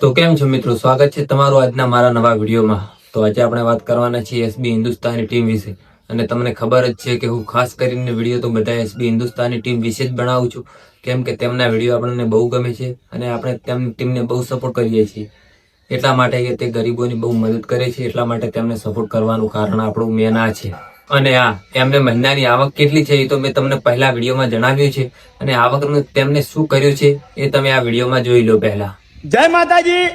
તો કેમ છો મિત્રો? સ્વાગત છે તમારું આજના મારા નવા વિડીયોમાં. તો આજે આપણે વાત કરવાના છીએ એસબી હિન્દુસ્તાની ટીમ વિશે. અને તમને ખબર જ છે કે હું ખાસ કરીને વીડિયો તો બધા એસબી હિન્દુસ્તાની ટીમ વિશે જ બનાવું છું. કેમ કે તેમના વીડિયો આપણને બહુ ગમે છે અને આપણે તેમની ટીમને બહુ સપોર્ટ કરીએ છીએ. એટલા માટે કે તે ગરીબોની બહુ મદદ કરે છે, એટલા માટે તેમને સપોર્ટ કરવાનું કારણ આપણું મેન આ છે. અને આ, એમને મહિનાની આવક કેટલી છે એ તો મેં તમને પહેલા વિડીયોમાં જણાવ્યું છે. અને આવકનું તેમને શું કર્યું છે એ તમે આ વિડીયોમાં જોઈ લો પહેલા. જય માતાજી.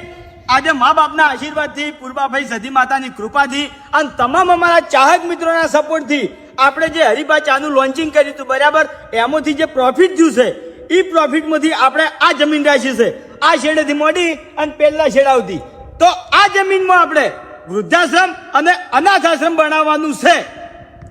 આજે મા બાપના આશીર્વાદથી, પૂર્વાભાઈ સધી માતાની કૃપાથી અને તમામ અમારા ચાહક મિત્રોના સપોર્ટથી આપણે જે હરિભા ચાનું લોન્ચિંગ કર્યું હતું, બરાબર? એમાંથી જે પ્રોફિટ થયું છે એ પ્રોફિટમાંથી આપણે આ જમીન રાખી છે, આ શેડેથી મોડી અને પહેલા શેડાવતી તો આ જમીનમાં આપણે વૃદ્ધાશ્રમ અને અનાથ આશ્રમ બનાવવાનું છે.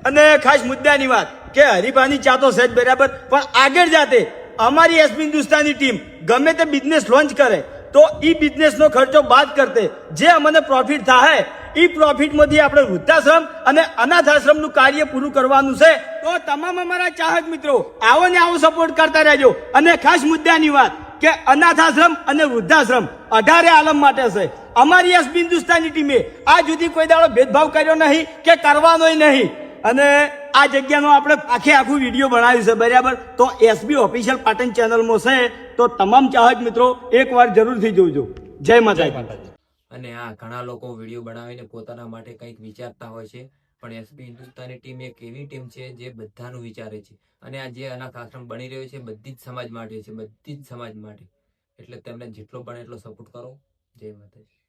અને ખાસ મુદ્દાની વાત કે હરિભાની ચા તો છે જ બરાબર, પણ આગળ જાતે અમારી એસ હિન્દુસ્તાની ટીમ ગમે તે બિઝનેસ લોન્ચ કરે તો એ બિઝનેસનો ખર્ચો બાદ કરતે. જે અમને પ્રોફિટ થાય એ પ્રોફિટમાંથી આપણે વૃદ્ધાશ્રમ અને અનાથ આશ્રમનું કાર્ય પૂરું કરવાનું છે. તો તમામ અમારા ચાહક મિત્રો, આવો ને આવો સપોર્ટ કરતા રહેજો. અને ખાસ મુદ્દાની વાત કે અનાથ આશ્રમ અને વૃદ્ધાશ્રમ અઢારે આલમ માટે છે. અમારી એસપી હિન્દુસ્તાની ટીમે આ જુદી કોઈ દાડો ભેદભાવ કર્યો નહીં કે કરવાનોય નહીં. અને આ જગ્યાનો આપણે આખે આખું વીડિયો બનાવ્યું છે, બરાબર? તો એસબી ઓફિશિયલ પાટણ ચેનલમાં છે, તો તમામ ચાહક મિત્રો એકવાર જરૂરથી જોજો. જય માતાજી. અને આ ઘણા લોકો વીડિયો બનાવીને પોતાના માટે કંઈક વિચારતા હોય છે, પણ એસબી હિન્દુસ્તાની ટીમ એક એવી ટીમ છે જે બધાનું વિચારે છે. અને આ જે અનાથ આશ્રમ બની રહ્યો છે, બધી જ સમાજ માટે છે, બધી જ સમાજ માટે. એટલે તેમને જેટલો બને એટલો સપોર્ટ કરો. જય માતાજી.